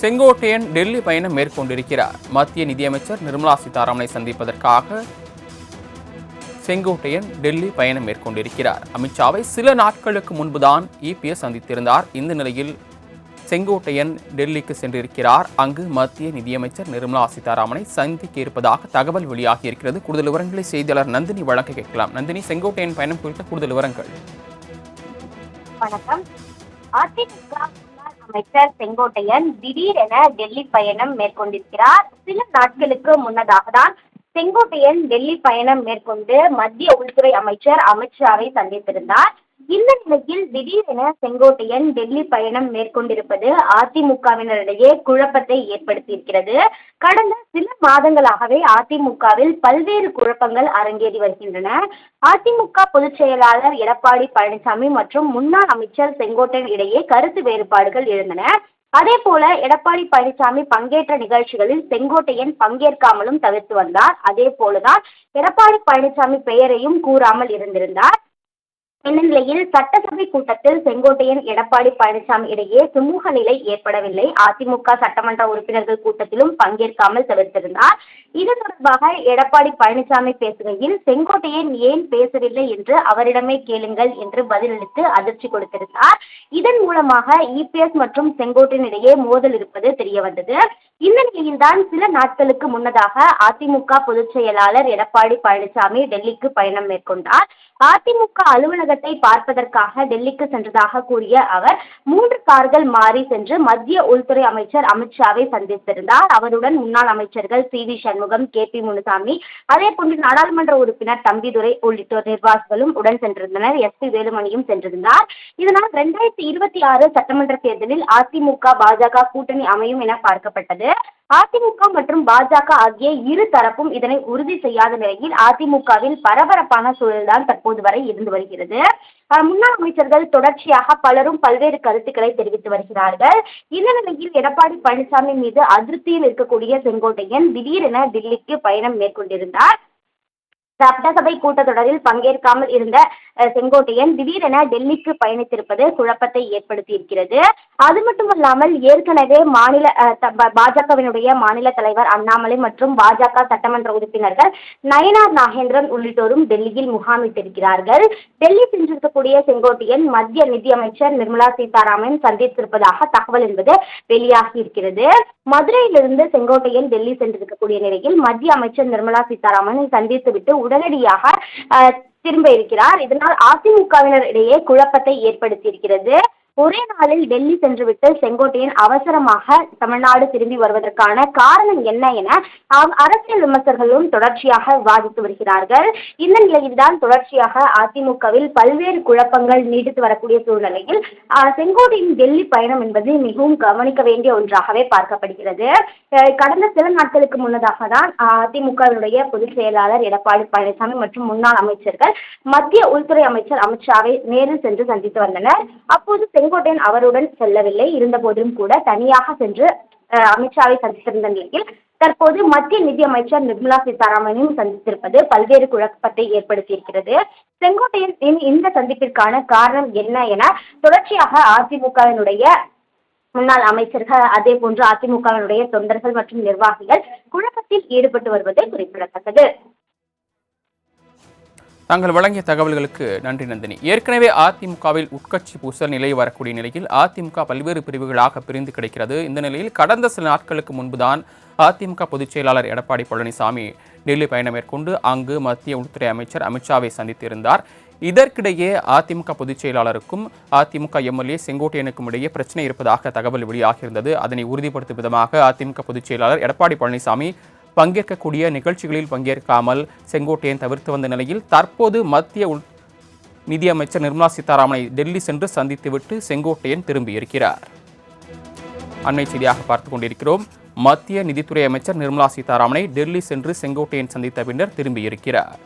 செங்கோட்டையன் டெல்லி பயணம் மேற்கொண்டிருக்கிறார். மத்திய நிதியமைச்சர் நிர்மலா சீதாராமனை சந்திப்பதற்காக செங்கோட்டையன் டெல்லி பயணம் மேற்கொண்டிருக்கிறார். அமித்ஷாவை சில நாட்களுக்கு முன்புதான் இபிஎஸ் சந்தித்திருந்தார். இந்த நிலையில் செங்கோட்டையன் டெல்லிக்கு சென்றிருக்கிறார். அங்கு மத்திய நிதியமைச்சர் நிர்மலா சீதாராமனை சந்திக்க இருப்பதாக தகவல் வெளியாகி இருக்கிறது கூடுதல் விவரங்களை செய்தியாளர் நந்தினி வழங்க கேட்கலாம். நந்தினி செங்கோட்டையன் பயணம் குறித்த கூடுதல் விவரங்கள். வணக்கம். அதிமுக அமைச்சர் செங்கோட்டையன் திடீரென டெல்லி பயணம் மேற்கொண்டிருக்கிறார். சில நாட்களுக்கு முன்னதாக தான் செங்கோட்டையன் டெல்லி பயணம் மேற்கொண்டு மத்திய உள்துறை அமைச்சர் அமித்ஷாவை சந்தித்திருந்தார். இந்த நிலையில் திடீரென செங்கோட்டையன் டெல்லி பயணம் மேற்கொண்டிருப்பது அதிமுகவினரிடையே குழப்பத்தை ஏற்படுத்தியிருக்கிறது. கடந்த சில மாதங்களாகவே அதிமுகவில் பல்வேறு குழப்பங்கள் அரங்கேறி வருகின்றன. அதிமுக பொதுச் செயலாளர் எடப்பாடி பழனிசாமி மற்றும் முன்னாள் அமைச்சர் செங்கோட்டையன் இடையே கருத்து வேறுபாடுகள் எழுந்தன. அதே போல எடப்பாடி பழனிசாமி பங்கேற்ற நிகழ்ச்சிகளில் செங்கோட்டையன் பங்கேற்காமலும் தவிர்த்து வந்தார். அதே போலதான் எடப்பாடி பழனிசாமி பெயரையும் கூறாமல் இருந்திருந்தார். இந்த நிலையில் சட்டசபை கூட்டத்தில் செங்கோட்டையன் எடப்பாடி பழனிசாமி இடையே சுமூக நிலை ஏற்படவில்லை. அதிமுக சட்டமன்ற உறுப்பினர்கள் கூட்டத்திலும் பங்கேற்காமல் தவிர்த்திருந்தார் இது தொடர்பாக எடப்பாடி பழனிசாமி பேசுகையில் செங்கோட்டையன் ஏன் பேசவில்லை என்று அவரிடமே கேளுங்கள் என்று பதிலளித்து அதிர்ச்சி கொடுத்திருந்தார். இதன் மூலமாக இபிஎஸ் மற்றும் செங்கோட்டையன் இடையே மோதல் இருப்பது தெரிய வந்தது இந்த நிலையில்தான் சில நாட்களுக்கு முன்னதாக அதிமுக பொதுச் செயலாளர் எடப்பாடி பழனிசாமி டெல்லிக்கு பயணம் மேற்கொண்டார். அதிமுக அலுவலகத்தை பார்ப்பதற்காக டெல்லிக்கு சென்றதாக கூறிய அவர் மூன்று கார்கள் மாறி சென்று மத்திய உள்துறை அமைச்சர் அமித்ஷாவை சந்தித்திருந்தார். அவருடன் முன்னாள் அமைச்சர்கள் C V Shanmugam K P Munusamy அதே போன்று நாடாளுமன்ற உறுப்பினர் தம்பிதுரை உள்ளிட்டோர் நிர்வாகிகளும் உடன் சென்றிருந்தனர். எஸ் பி வேலுமணியும் சென்றிருந்தார். இதனால் இரண்டாயிரத்தி இருபத்தி ஆறு சட்டமன்ற தேர்தலில் அதிமுக பாஜக கூட்டணி அமையும் என பார்க்கப்பட்டது. அதிமுக மற்றும் பாஜக ஆகிய இரு தரப்பும் இதனை உறுதி செய்யாத நிலையில் அதிமுகவில் பரபரப்பான சூழல்தான் தற்போது வரை இருந்து வருகிறது. முன்னாள் அமைச்சர்கள் தொடர்ச்சியாக பலரும் பல்வேறு கருத்துக்களை தெரிவித்து வருகிறார்கள். இந்த நிலையில் எடப்பாடி பழனிசாமி மீது அதிருப்தியில் இருக்கக்கூடிய செங்கோட்டையன் திடீரென டெல்லிக்கு பயணம் மேற்கொண்டிருந்தார். சட்டசபை கூட்டத்தொடரில் பங்கேற்காமல் இருந்த செங்கோட்டையன் திடீரென டெல்லிக்கு பயணித்திருப்பது குழப்பத்தை ஏற்படுத்தியிருக்கிறது. அது மட்டுமல்லாமல் ஏற்கனவே மாநில பாஜகவினுடைய மாநில தலைவர் அண்ணாமலை மற்றும் பாஜக சட்டமன்ற உறுப்பினர்கள் நயனார் நாகேந்திரன் உள்ளிட்டோரும் டெல்லியில் முகாமிட்டிருக்கிறார்கள். டெல்லி சென்றிருக்கக்கூடிய செங்கோட்டையன் மத்திய நிதியமைச்சர் நிர்மலா சீதாராமன் சந்தித்திருப்பதாக தகவல் என்பது வெளியாகி இருக்கிறது மதுரையிலிருந்து செங்கோட்டையன் டெல்லி சென்றிருக்கக்கூடிய நிலையில் மத்திய அமைச்சர் நிர்மலா சீதாராமனை சந்தித்துவிட்டு உடனடியாக திரும்ப இருக்கிறார். இதனால் அதிமுகவினர் இடையே குழப்பத்தை ஏற்படுத்தியிருக்கிறது. ஒரே நாளில் டெல்லி சென்றுவிட்டு செங்கோட்டையன் அவசரமாக தமிழ்நாடு திரும்பி வருவதற்கான காரணம் என்ன என அரசியல் விமர்சகர்களும் தொடர்ச்சியாக விவாதித்து வருகிறார்கள். இந்த நிலையில்தான் தொடர்ச்சியாக அதிமுகவில் பல்வேறு குழப்பங்கள் நீடித்து வரக்கூடிய சூழ்நிலையில் செங்கோட்டையின் டெல்லி பயணம் என்பது மிகவும் கவனிக்க வேண்டிய ஒன்றாகவே பார்க்கப்படுகிறது. கடந்த சில நாட்களுக்கு முன்னதாக தான் அதிமுகவினுடைய பொதுச் செயலாளர் எடப்பாடி பழனிசாமி மற்றும் முன்னாள் அமைச்சர்கள் மத்திய உள்துறை அமைச்சர் அமித்ஷாவை நேரில் சென்று சந்தித்து வந்தனர். அப்போது செங்கோட்டையன் அவருடன் செல்லவில்லை. இருந்த போதிலும் கூட தனியாக சென்று அமித்ஷாவை சந்தித்திருந்த நிலையில் தற்போது மத்திய நிதியமைச்சர் நிர்மலா சீதாராமனையும் சந்தித்திருப்பது பல்வேறு குழப்பத்தை ஏற்படுத்தியிருக்கிறது. செங்கோட்டையன் இந்த சந்திப்பிற்கான காரணம் என்ன என தொடர்ச்சியாக அதிமுகவினுடைய முன்னாள் அமைச்சர்கள் அதே போன்று அதிமுகவினுடைய தொண்டர்கள் மற்றும் நிர்வாகிகள் குழப்பத்தில் ஈடுபட்டு வருவது குறிப்பிடத்தக்கது. தாங்கள் வழங்கிய தகவல்களுக்கு நன்றி நந்தினி. ஏற்கனவே அதிமுகவில் உட்கட்சி பூசல் நிலை வரக்கூடிய நிலையில் அதிமுக பல்வேறு பிரிவுகளாக பிரிந்து கிடைக்கிறது. இந்த நிலையில் கடந்த சில நாட்களுக்கு முன்புதான் அதிமுக பொதுச் செயலாளர் எடப்பாடி பழனிசாமி டெல்லி பயணம் மேற்கொண்டு அங்கு மத்திய உள்துறை அமைச்சர் அமித்ஷாவை சந்தித்திருந்தார். இதற்கிடையே அதிமுக பொதுச் செயலாளருக்கும் அதிமுக எம்எல்ஏ செங்கோட்டையனுக்கும் இடையே பிரச்சனை இருப்பதாக தகவல் வெளியாகியிருந்தது. அதனை உறுதிப்படுத்தும் விதமாக அதிமுக பொதுச் செயலாளர் எடப்பாடி பழனிசாமி பங்கேற்கக்கூடிய நிகழ்ச்சிகளில் பங்கேற்காமல் செங்கோட்டையன் தவிர்த்து வந்த நிலையில் தற்போது மத்திய உள் நிதியமைச்சர் நிர்மலா சீதாராமனை டெல்லி சென்று சந்தித்துவிட்டு செங்கோட்டையன் திரும்பியிருக்கிறார் அண்மை செய்தியாக பார்த்து கொண்டிருக்கிறோம். மத்திய நிதித்துறை அமைச்சர் நிர்மலா சீதாராமனை டெல்லி சென்று செங்கோட்டையன் சந்தித்த பின்னர் திரும்பியிருக்கிறார்